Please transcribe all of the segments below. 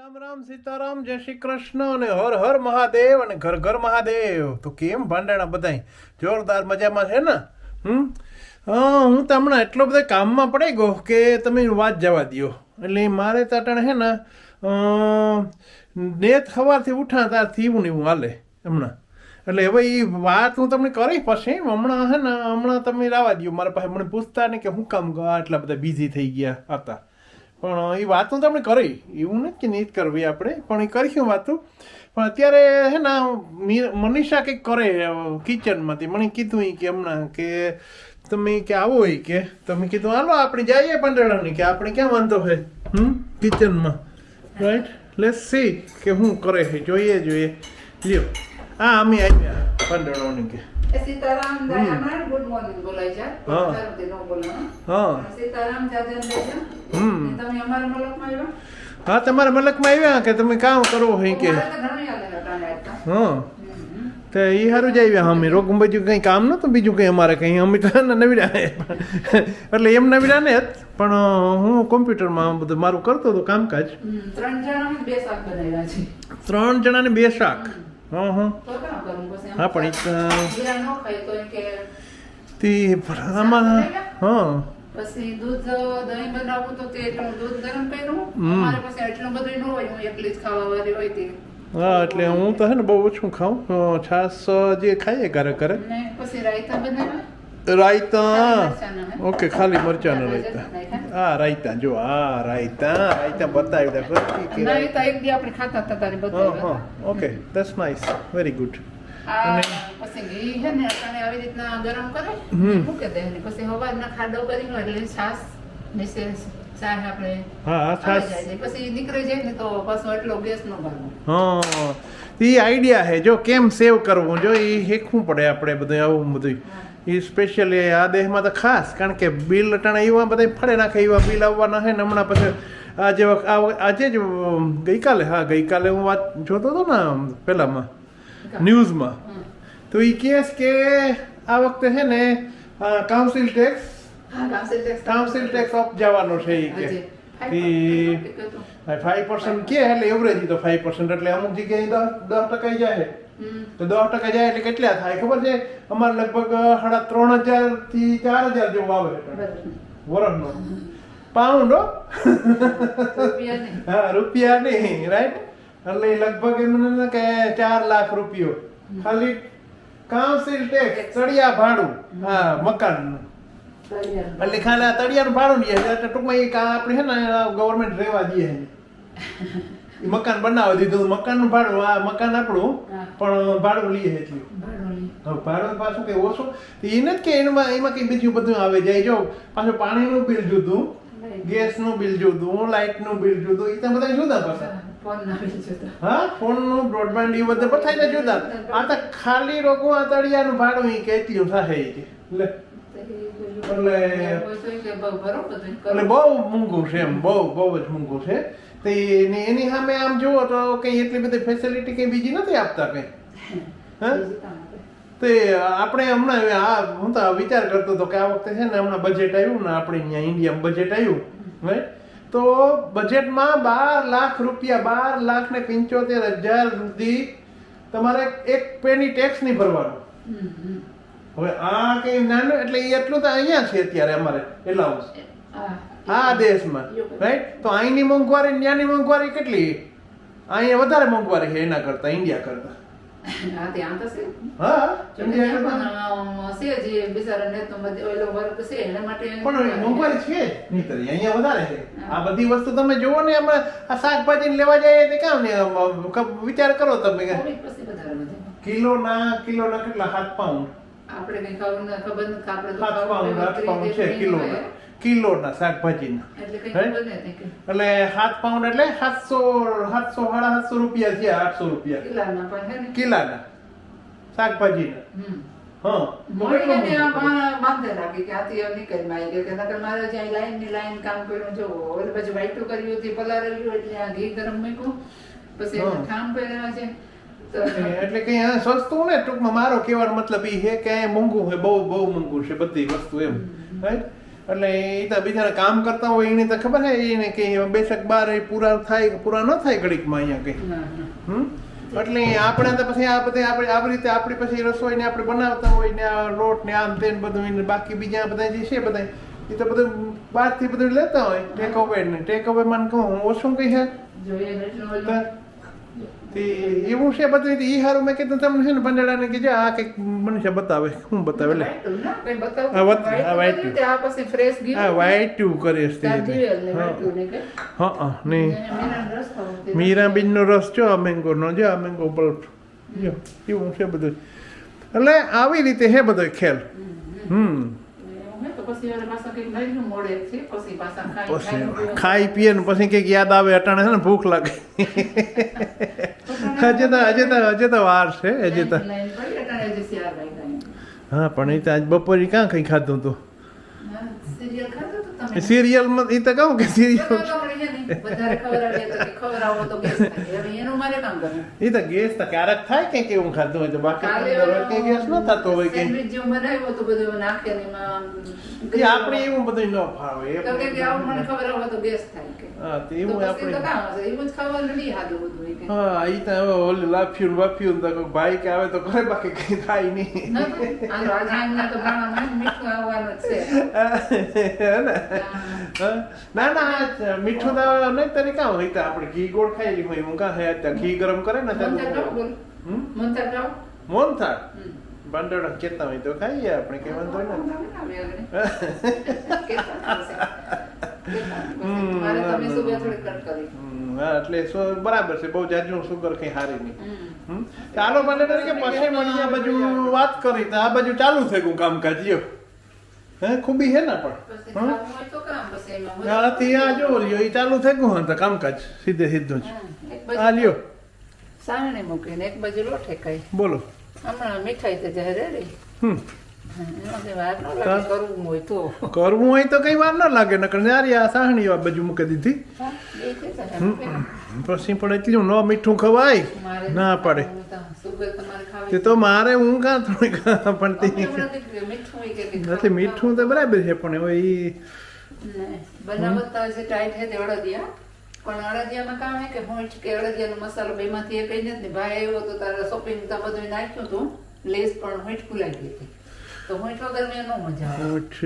રામ રામ સીતારામ, જય શ્રી કૃષ્ણ અને હર હર મહાદેવ અને ઘર ઘર મહાદેવ. તો કેમ ભાંડાણા બધાય? જોરદાર મજામાં છે ને? હમ? હા, હું તો હમણાં એટલો બધો કામમાં પડી ગયો કે તમે વાત જવા દ્યો. એટલે મારે તટણ છે ને નેત સવારથી ઉઠા ત્યારથી એવું ને એવું હાલે હમણાં. એટલે હવે એ વાત હું તમને કરી પછી હમણાં હે ને, હમણાં તમે રાવા દ્યો. મારા પાસે મને પૂછતા ને કે હું કામ એટલા બધા બિઝી થઈ ગયા હતા. પણ એ વાત તો તમને કરી. એવું નથી કે નહીં કરવી આપણે, પણ એ કરીશું વાતું. પણ અત્યારે, હે ને મનીષા કંઈક કરે કિચનમાંથી. મને કીધું કે હમણાં કે તમે કે આવો હોય કે. તમે કીધું, હાલો, આપણે જઈએ પંડળાની કે આપણે ક્યાં વાંધો છે હમ? કિચનમાં. રાઈટ લેટ્સ સી કે હું કરે છે જોઈએ જોઈએ. લ્યો. હા અમે આવ્યા પંડળાની કે. સીતારામ હમણાં? ગુડ મોર્નિંગ બોલાય છે. હા. તારું તે હા. સીતારામ દાદા દાદા હમ. તમે અમારા મલકમાં આવ્યા? હા તમારા મલકમાં આવ્યા કે તમે કામ કરો હે કે. હા. તો એ સારું જ આવ્યા અમે. રોગ બીજું કંઈ કામ નહોતું? બીજું કંઈ અમારે કંઈ? અમે તો નવીડા એટલે એમ નવીડા ને પણ હું કોમ્પ્યુટરમાં બધું મારું કરતો હતો કામકાજ. ત્રણ જણા બે શાક બનાવ્યા છે. ત્રણ જણાને બે શાક? હા હા કરું હા પણ તો- આમાં હા પછી દૂધ દહીં બનાવવું તો તે દૂધ ગરમ કર્યું હમ. અમારે એટલું બધું ન હોય હું એકલી જ ખાવા વાળી હોય તે હા એટલે હું તો હે ને બહુ ઓછું ખાઉં છાશ જે ખાઈએ ઘરે પછી રાયતા રાયતા? ઓકે ખાલી મરચાના રાયતા નાખ્યા. રાયતા જો આ રાયતા રાયતા બતાવી દે કે ના, એક દી આપણે ખાતા હતા તારી હા હા. Okay that's nice very good અને- પછી ઘી છે ને અટાણે આવી રીતના ગરમ કરે. મૂકી દે. ને પછી હવારના ખાડો એટલે છાશ નીચે છાશ આપણે હા હા. પછી નીકળી જાય ને તો પાછો એટલો ગેસ નો ભાગ હા. એ આઈડિયા છે. જો કેમ સેવ કરવું? જો એ શીખવું પડે આપણે બધું આવું બધું એ સ્પેશિયલી આ દેહમાં તો ખાસ કારણ કે બિલ અટાણા એવા બધા ફળે નાખે. એવા બિલ આવવાના છે ને હમણાં પછી આજે વખ- આ વખ- આજે જ ગઈકાલે હા ગઈકાલે હું વાત જોતો હતો ને પહેલામાં ન્યૂઝમાં. તો એ કેસ કે આ વખતે છે ને council tax council tax off જવાનો છે એ કે ફાઈવ પર્સન્ટ કે એટલે એવરેજ તો ફાઈવ પર્સન્ટ એટલે અમુક જગ્યાએ દસ દસ ટકા જાય. તો દસ ટકા જાય એટલે કેટલા થાય? ખબર છે? અમારે લગભગ સાડા ત્રણ હજારથી ચાર હજાર જેવું આવે. વર્ષનો. પાઉન્ડ હો. હા રૂપિયા નહીં રાઈટ એટલે લગભગ એમ ને કે ચાર લાખ રૂપિયો. ખાલી કાઉન્સિલ ટેક્સ ચડિયા ભાડું. હા મકાનનું. એટલે ખાલી આ તળિયાનું ભાડું દે એટલે ટૂંકમાં એ આપણે છે ને ગવર્મેન્ટ રહેવા દઈએ મકાન બનાવી દીધું મકાનનું ભાડું આ મકાન આપણું પણ ભાડું લઈએ એટલું ભાડું પાછું કે ઓછું? એ નથી કે એમાં એમાં કઈ બીજું બધું આવે. જાય જો પાછું પાણીનું બિલ જુદું ગેસનું બિલ જુદું લાઇટનું બિલ જુદું એ તો બધા જુદા પાછા? હા ફોનનું બ્રોડબેન્ડ એ બધા બધાય જુદા આ તો ખાલી રોકું આ તળિયાનું ભાડું એ કેટલું થાય બધું એટલે- એટલે બહુ મોંઘું છે એમ બહુ બહુ જ મોંઘું છે. તે એની સામે આમ જુઓ તો કઈ એટલી બધી ફેસિલિટી કઈ બીજી નથી આપતા કઈ? હા. તે આપણે હમણાં આ હું તો વિચાર કરતો હતો કે આ વખતે છે ને હમણાં બજેટ આવ્યું ને આપણે અહીંયા ઇન્ડિયામાં બજેટ આવ્યું રાઈટ તો બજેટમાં બાર લાખ રૂપિયા બાર લાખ ને પંચોતેર હજાર સુધી તમારે એક પેની ટેક્સ નહીં ભરવાનું. હવે આ કઈ નાનું એટલે એ એટલું તો અહીંયા છે અત્યારે અમારે એટલા આ દેશમાં રાઈટ તો અહીંની મોંઘવારી ત્યાંની મોંઘવારી કેટલી? અહીંયા વધારે મોંઘવારી છે એના કરતા ઇન્ડિયા કરતા. તમે ને ને વિચાર કરો તમે. કે કોવિડ પછી વધારે કિલોના કિલોના કેટલા હાથ પાઉન્ડ આપણે કઈ ખબર ન- ખબર નથી કે આપણે તો આઠ પાઉન્ડ છે કિલોના. કિલોના શાકભાજીના. એટલે સાત પાઉન્ડ એટલે સાતસો સાતસો સાડા સાતસો રૂપિયા છે આઠસો રૂપિયા. ને. કિલાના. શાકભાજીના. હા બાંધે રાખી કે આથી હવે નીકળીમાં આવી ગયો કે નકર મારે જ્યાં લાઈનની લાઈન કામ કર્યું જો બાજુ વાઈટું કર્યું હતી પલાળેલું એટલે આ ઘી ગરમ મૂક્યું. પછી. એને ખામ છે. એટલે કઈ સસ્તું ને ટૂંકમાં મારો કહેવાનો મતલબ એ છે કે અહીંયા મોંઘું છે બહુ બહુ મોંઘું છે બધી વસ્તુ એમ. રાઈટ એટલે એ તો બિચારા કામ કરતા હોય એને તો ખબર છે એને કે બેસક બાર એ પૂરા થાય પૂરા ન થાય ઘડીકમાં અહીંયા કઈ. ના, ના. હમ? એટલે આપણે તો પછી આ બધે આપણે આ રીતે આપણી પછી રસોઈને આપણે બનાવતા હોય ને આ લોટ ને આમ તેમ બધું ને બાકી બીજા બધા જે છે બધા એ તો બધું બહારથી બધું લેતા હોય. ટેક અવે ને ટેક અવે માં કહું ઓછું કઈ છે ને તો એવું છે બધું એ સારું મેં કીધું તમને છે ને ભંડારાને કે જે આ કંઈક મનુષ્ય બતાવે. શું બતાવે એટલે આ વાઈટું આ વાઈટું. કર્યું તે આ પછી fresh ગયું. આ વ્હાઈટ ટ્યુ કરે છે હા ને. મીરાબીનનો રસ જો આ મેંગોનો જો આ મેંગો પલ્પ જો એવું છે બધું. એટલે આવી રીતે છે બધો ખેલ હમ. પછી ખાઈ- પીએ ને પછી કંઈક યાદ આવે અટાણે છે ને ભૂખ લાગે. હજે તો હજે તો હજે તો વાર છે હજે તો. હા પણ એ તો આજ બપોરે ક્યાં કંઈ ખાધું હતું સિરિયલમાં એ તો કહું કે સિરિયલ. એ તો ગેસ તો ક્યારેક થાય કે એવું ખાધું હોય તો બાકી ગેસ ન થતો હોય કે. આપણે એવું બધું ન ફાવે તો કે કે આવું મને ખબર હોય તો ગેસ થાય કે. હા તો એવું આપણે એ. હા ઈ તો હવે ઓલું લાફ્યું વાફ્યું તો કોઈ ભાઈ કે આવે તો કરે બાકી કઈ થાય નહીં ના ને? મીઠું તો નહીં તરી કાં હોય તો આપણે ઘી ગોળ ખાઈ હોય હું કાં હે ઘી ગરમ કરે ને ત્યારે. મોન હમ. બંડળ કેતા હોય તો ખાઈએ આપણે કે વાંધો ને એટલે સો બરાબર છે બહુ જાજુ સુગર કઈ હારી નહીં? ચાલો મને તરીકે પછી મળી આ બાજુ વાત કરી તો આ બાજુ ચાલુ થઈ ગયું કામકાજ લ્યો. હે ખૂબી હે ને પણ. હમ? ખાવું હોય કામ પછી એમાં બધું. હા ત્યાં જો લ્યો એ ચાલુ થઈ ગયું હતા કામકાજ સીધે સીધું જ. આ લ્યો. સાવણી મૂકીને એક બાજુ લોઠે ખાઈ. બોલો. હમણાં મીઠાઈ તો જાય રેડી. હમ. કરવું હોય તો. કરવું હોય તો કઈ વાર ના લાગે નકર નારી આ સાહણી આ બાજુ મૂકી દીધી. હા, એ. પછી પણ એટલું ન મીઠું ખવાય. ના પડે. તો તે મારે હું કાં થોડી પણ નથી મીઠું મીઠું તો બરાબર છે પણ હવે ઈ નહીં. બનાવટ તો ટાઈટ તે અડદિયા. પણ અડદિયામાં કામ હે કે હોંચ કે અડદિયાનો મસાલો બેમાંથી એક જ નથી ભાઈ આવ્યો તો તારે શોપિંગ તો બધું નાખ્યું હતું લેસ પણ હોંચ લાગી હતી. તો હોંચ વગર મેં ન મજા આવે. હોઠ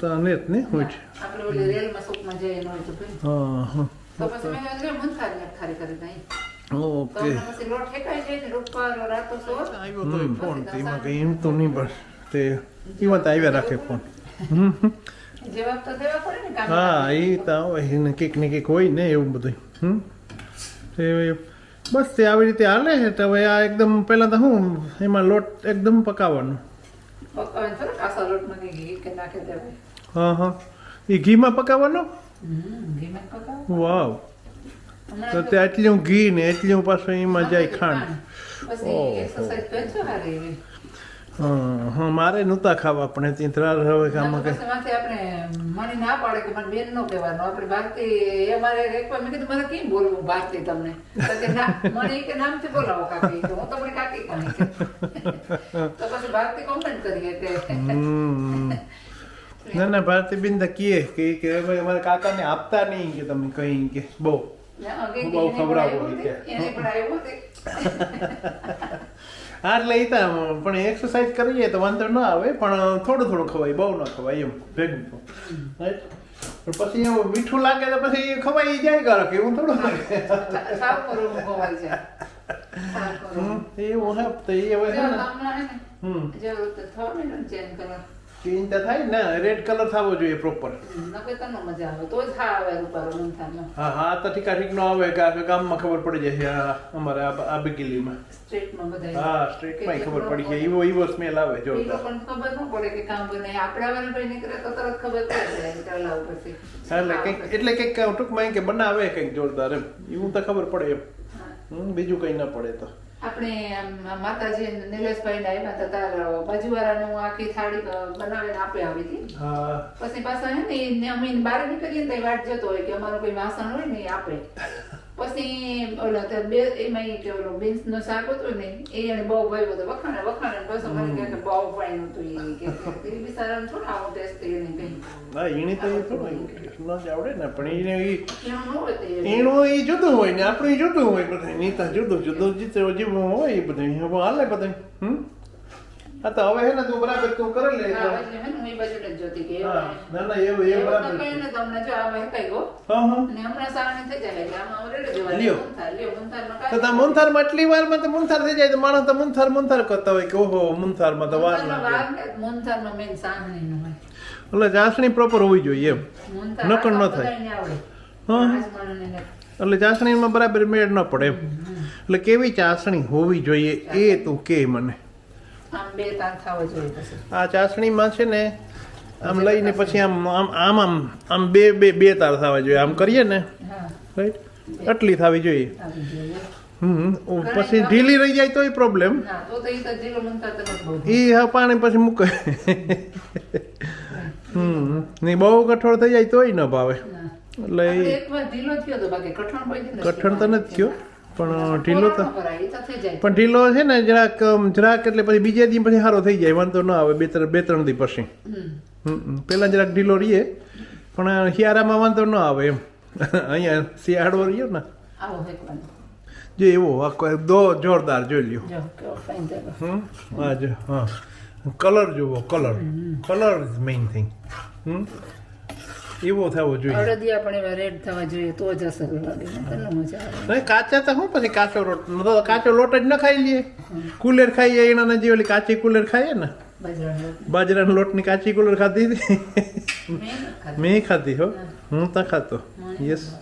તો ને જ ને હોઠ આપણે ઓલી રેલમાં સૂપમાં જઈએ ન હોય તો ભાઈ. હા હા. તો પછી મેં કીધું મુંથારી નાખ ખારી કરી નાખી. ઓકે. તો પછી લોટ ઠેકાઈ જાય ને રૂપારો રાતો સો આવ્યો તો ફોન તો એમાં કઈ એમ તો નહીં બસ. તે એમાં તો આવ્યા રાખે ફોન. જવાબ તો દેવા પડે ને કામ હા એ તો આવે ને કંઈક ને કંઈક હોય ને એવું બધું હમ. તે બસ તે આવી રીતે હાલે છે. તો હવે આ એકદમ પહેલાં તો શું એમાં લોટ એકદમ પકાવવાનો. પકાવે લોટમાં ઘી કે નાખી દેવાય. હા હા એ ઘીમાં પકાવવાનો ઘીમાં વાવ તો તો તે આટલું ઘી ને એટલું પાછું એમાં જાય ખાંડ પછી હા હા મારે નહોતા ખાવા પણ તે ત્રાર હવે કે આમાં ના તો કંઈ માથે આપણે મણી ના પાડે કે મને બેન નો કહેવાનું. આપણે ભારતી એ મારે એક વાર મેં કીધું મારે કેમ બોલવું ભારતી તમને? કે ના મને કે નામથી બોલાવો કાકી. તો હું તમને કાકી કહું તો પછી ભારતી કોમેન્ટ કરીએ કે. ના ના ભારતી બિન કહે કે કે અમારા કાકાને આપતા નહીં કે તમે કઈ કે. બહુ. બહુ ખબર ખવડાવું કે. એને પણ આવ્યું. હા એટલે એ પણ એક્સરસાઇઝ કરીએ તો વાંધો ન આવે પણ થોડું થોડું ખવાય બહુ ન ખવાય એમ ભેગું તો. પછી એવું મીઠું લાગે તો પછી ખવાઈ જાય કરો કે એવું થોડું ખવાય. હમ, એવું હે તો એ હવે હમ જરૂર તો થોડું ચેન્જ colour. ચેન્જ તો થાય ને રેડ કલર થવો જોઈએ પ્રોપર મજા આવે તો જ હા આવે હા હા તો ઠીકા ઠીક નો આવે કે ગામમાં ખબર પડી આ અમારે આ બધા હા સ્ટ્રીટમાં ખબર પડી જાય એવો એવો સ્મેલ આવે જો પણ ખબર ન પડે કે કામ બને. આપણા ભાઈ નીકળે તો તરત ખબર પડે એટલે કંઈક એટલે કંઈક ટૂંકમાં કે બનાવે કંઈક જોરદાર એમ. એવું તો ખબર પડે એમ. બીજું કંઈ ન પડે તો. આપણે માતાજી નિલેશભાઈ ના આવ્યા હતા તાર બાજુવાળાને આખી થાળી બનાવીને આપી આવી હતી. પછી પાછા હે ને અમે બહાર નીકળીએ ને તો વાટ જતો હોય કે અમારું કોઈ વાસણ હોય ને એ આપે. પછી ઓલા તે બે એમાં કે ઓલો beans નું શાક હતું ને એ એને બહુ ભાવ્યું હતું વખાણે વખાણે ને પછી મને કે બહુ ફાઇન હતું ઈ કે એ બિચારાને થોડા આવો ટેસ્ટ એને કહી હા એની તો એ થોડું ન જ આવડે ને પણ એને ન તે એનું એ જુદું હોય ને આપણું જુદું હોય બધું નીતા જુદું જુદું જીતે જીવવું હોય એ બધું હવે હાલે બધા હમ હા તો હવે હે ને તું બરાબર તું કરી લે હા, એટલે હે ને હું એ બાજુ જ જોતી કે ના ના એવું એ બરાબર તો કઈ ને તમને જો આમાં હેકાઈ ગો હા. હા ને હમણાં સાવણી થઈ જાય એટલે આમાં ઓલરેડી જોવા લ્યો. મુંથાર લ્યો, મૂંથારમાં તો કાંઈ તમે મુંથારમાં આટલી વારમાં તો મુંથાર થઈ જાય તો માણસ તો મુંથાર મુંથાર કરતા હોય કે ઓહો મુંથારમાં તો વાર લાગે. મુંથાર નો મેન main નો હોય. એટલે ચાસણી પ્રોપર હોવી જોઈએ એમ. મૂંથાર નકર ન થાય. હા. એટલે ચાસણીમાં બરાબર મેળ ન પડે એમ. એટલે કેવી ચાસણી હોવી જોઈએ એ તું કે મને. આ ચાસણીમાં છે ને આમ લઈને પછી આમ આમ આમ આમ આમ બે બે બે તાર થવા જોઈએ. આમ કરીએ ને રાઈટ આટલી થવી જોઈએ. હમ પછી ઢીલી રહી જાય પ્રોબ્લેમ તો એ બહુ. એ હા પાણી પછી મૂકે. હમ નહીં બહુ કઠોળ થઈ જાય તોય ન ભાવે. એટલે. કઠણ તો નથી થયો. પણ ઢીલો તો. પણ ઢીલો છે ને જરાક જરાક એટલે પછી બીજા દી પછી સારો થઈ જાય વાંધો ન આવે બે ત્રણ બે ત્રણ દી પછી. પેલા જરાક ઢીલો રહીએ પણ શિયાળામાં વાંધો ન આવે એમ. અહીંયા શિયાળો રહ્યો ને. જો એવો આખો દો જોરદાર જોઈ લ્યો. હા જો હા. કલર જુઓ colour. Colour is main thing hmm. એવો થવો જોઈએ. અડદિયા પણ એવા રેડ થવા જોઈએ તો જ અસર લાગે નહીંતર મજા આવે. નહીં કાચા તો શું પછી કાચો લોટ ન કાચો લોટ જ ન ખાઈ લઈએ કુલેર ખાઈએ એના જે ઓલી કાચી કુલેર ખાઈએ ને. બાજરાનો લોટની કાચી કુલર ખાધી હતી. મેં ખાધી. હો. હું તો ખાતો. યસ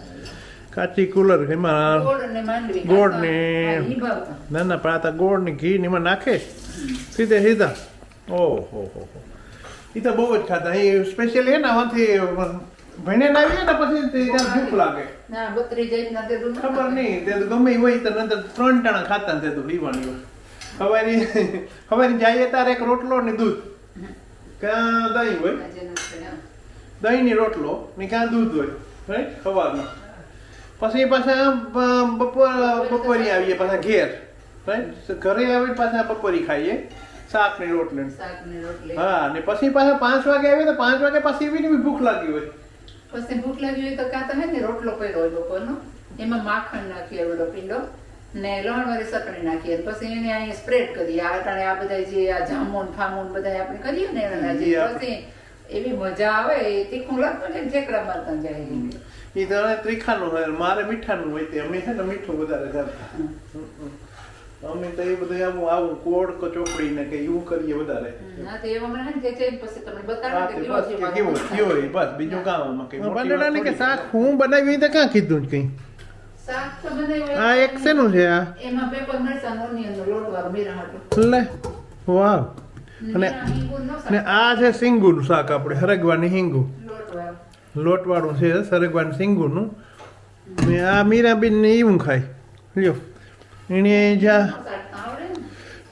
કાચી કુલર એમાં ગોળ અને માંડવી ગોળ ખાતા. ને-. ના ના પણ આ તો ગોળ ને ઘી ને એમાં નાખે. સીધે સીધા. ઓહો હો હો. એ તો બહુ જ ખાતા એ સ્પેશિયલી ના ને ભણે ના આવીએ ને પછી તે ત્યાં ભૂખ લાગે. ખબર નહીં તે તો ગમે હોય તો નંતર ત્રણ ટાણા ખાતા તે તો પીવાની હવારી હવારી જઈએ તારે એક રોટલો ને દૂધ. ક્યાં દહીં હોય? દહીં ની રોટલો ને ક્યાં દૂધ હોય રાઈટ સવારમાં. પછી પાછા બપોર બપોરી આવીએ પાછા ઘેર રાઈટ ઘરે આવી પાછા બપોરી ખાઈએ. શાક ને રોટલી. શાક ને રોટલી. હા ને પછી પાછા પાંચ વાગે આવીએ તો પાંચ વાગે પાછી એવી ને ભૂખ લાગી હોય. પછી ભૂખ લાગી હોય તો કાં તો હે ને રોટલો કર્યો હોય લોકોનો એમાં માખણ નાખીએ બધો પીંડો. ને લણવાળી સકડી નાખીએ પછી એને અહીં સ્પ્રેડ કરીએ આ અટાણે આ બધા જે આ જામુન ફામુન બધા આપણે કરીએ ને એના જે પછી એવી મજા આવે એ તીખું લાગતું ને ઠેકડા મારતા જાય એ તો ત્રીખાનું હોય મારે મીઠાનું હોય તે. અમે છે ને મીઠું વધારે હમ. અમે તો એ બધું આવું આવું કોડ કે ચોપડી ને કે એવું કરીએ વધારે. ના તો એ હમણાં કે છે પછી તમને હા, કે કેવો બસ છે કે કેવું મસાલો. થયો એ બસ બીજું કામ કઈ બટાટાને કે શાક હું બનાવી તો ક્યાં કીધું જ કઈ? શાક તો બનાવ્યું આ એક શેનું છે આ? એમાં પેપર મરચાં ઓનિયનનો લોટ વાળો મેરા હાટુ લે વાવ. અને ને આ છે સિંગુનું શાક આપણે હરગવાની હિંગુ. લોટવાળું છે સરગવાન સિંગુનું. ને આ મીરાબીન ને એવું ખાય. લ્યો. એને જા સાટતા આવડે ને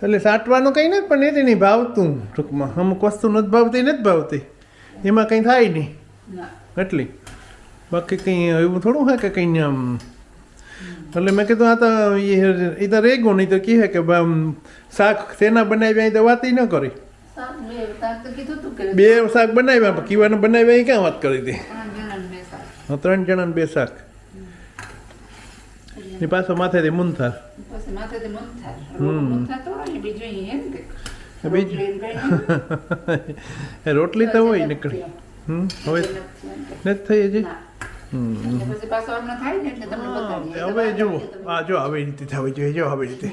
એટલે સાટવાનું કંઈ નથી પણ એ નહીં ભાવતું ટૂંકમાં. અમુક વસ્તુ નથી ભાવતી નથી ભાવતી. એમાં કંઈ થાય નહીં. એટલી. બાકી કંઈ એવું થોડું હોય કે કંઈ આમ એટલે મેં કીધું આ તો એ- એ તો રેગો નહીં તો કહે કે શાક શેના બનાવ્યા એ તો વાત ન કરી. બે શાક બનાવ્યા કીવાના બનાવ્યા એ ક્યાં વાત કરી હતી? ત્રણ જણા બે શાક. ને પાછો માથેથી મૂન પછી માથેથી મન થાય. હમ. મન થાય તો હોય ને બીજું ઈ હે ને કંઈક. બીજું- રોટલી તો હોય નીકળી હમ હવે. નથી થઈ હજી હમ હવે જુઓ આ જો આવી રીતે થવી જોઈએ જો આવી રીતે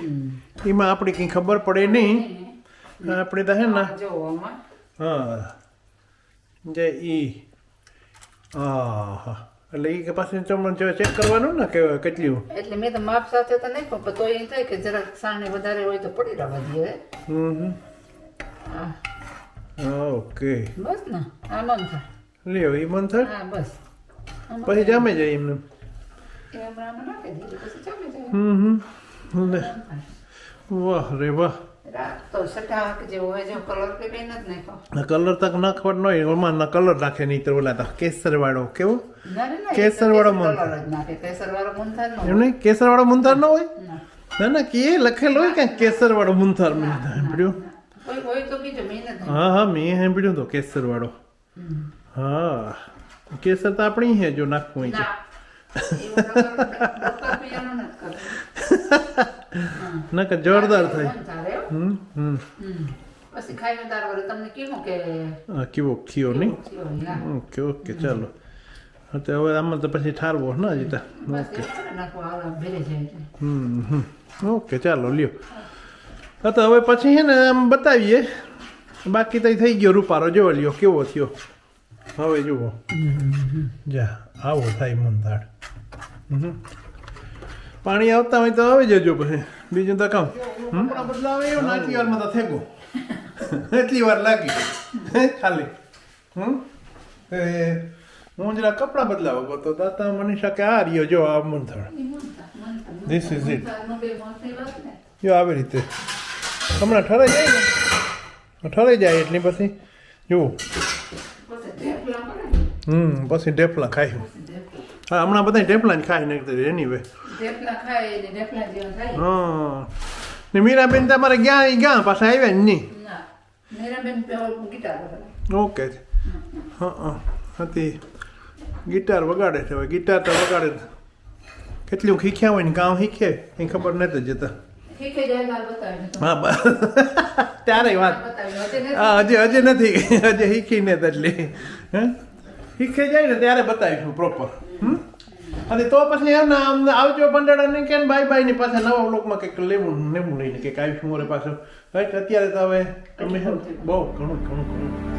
એમાં આપણે કંઈ ખબર પડે નહીં આપણે તો હે ને. હા જે ઈ હા હા એટલે એ કે પાછું ચમણ ચેક કરવાનું ને કે કેટલું એટલે મેં તો માપ સાથે તો નહીં પણ તો એમ થાય કે જરાક સાણે વધારે હોય તો પડી રહેવા દઈએ. હમ ઓકે. બસ ને આ મન થાય. લ્યો એ મન થાય? હા બસ. પછી જામે જાય એમને. હમ હમ. વાહ રે વાહ. કલર તક નાખવા ન હોય ઓમાં ના કલર નાખે નહીં તો ઓલા કેસર વાળો કેવો? કેસર વાળો મન. એમ નહીં કેસર વાળો મુંથાર. ન હોય? ના. ના કે લખેલો હોય કે કેસર વાળો મુંથાર મેં સાંભળ્યું. હા હા મેં સાંભળ્યું તો કેસર વાળો હા કેસર તો આપણી હે જો નાખવું હોય ના નકર જોરદાર થાય. હમ હમ. પછી ખાઈને તાર વડે તમને કીધું કે હા કેવો ખીયો નહીં. ઓકે ઓકે ચાલો. તો હવે આમાં તો પછી ઠારવો ને હજી તો બસ એવું કરે નાખવું, આ ભેરે જાય એટલે. હમ હમ. ઓકે ચાલો લ્યો. હા તો હવે પછી છે ને આમ બતાવીએ. બાકી તો થઈ ગયો રૂપારો. જોવા લ્યો કેવો થયો? હવે જુઓ. જા આવો થાય મંદાડ હમ. પાણી આવતા હોય તો આવી જજો પછી બીજું તો કામ. કપડા બદલાવે એવું નાચી વારમાં તો થેગો. એટલી વાર લાગી. ખાલી. હમ? એ હું જરા કપડા બદલાવો તો દાતા મનીષા કે આ રહ્યો જો આ મંથળ ધીસ ઇઝ ને. જો આવી રીતે. હમણાં ઠરાઈ જાય ને? ઠરાઈ જાય એટલી પછી. જુઓ. ને. હમ પછી ઢેફલા ખાઈ. હા હમણાં બધા ઢેફલા જ ખાઈ નાખતા એની વે ને. હા. ને મીરાબેન તમારે ગયા ગયા પાછા આવ્યા ને નહીં. ના. ઓકે. હા હા. હતી ગિટાર વગાડે છે હવે. ગિટાર તો વગાડે. કેટલું શીખ્યા હોય ને કામ શીખે એ ખબર નથી જતા. શીખે ને. હા બસ ત્યારે વાત. હા હજી હજી નથી. હજી શીખીને જ એટલે. હે? શીખે જાય ને ત્યારે બતાવીશું પ્રોપર હમ? અને તો પછી એમ ના આમ આવજો ભંડારા ને કે બાય બાયની પાછા નવા બ્લોકમાં કંઈક લેવું લેવું લઈને, કંઈક આવીશું મારે પાછું. અત્યારે તો હવે તમે બહુ ઘણું ઘણું ઘણું.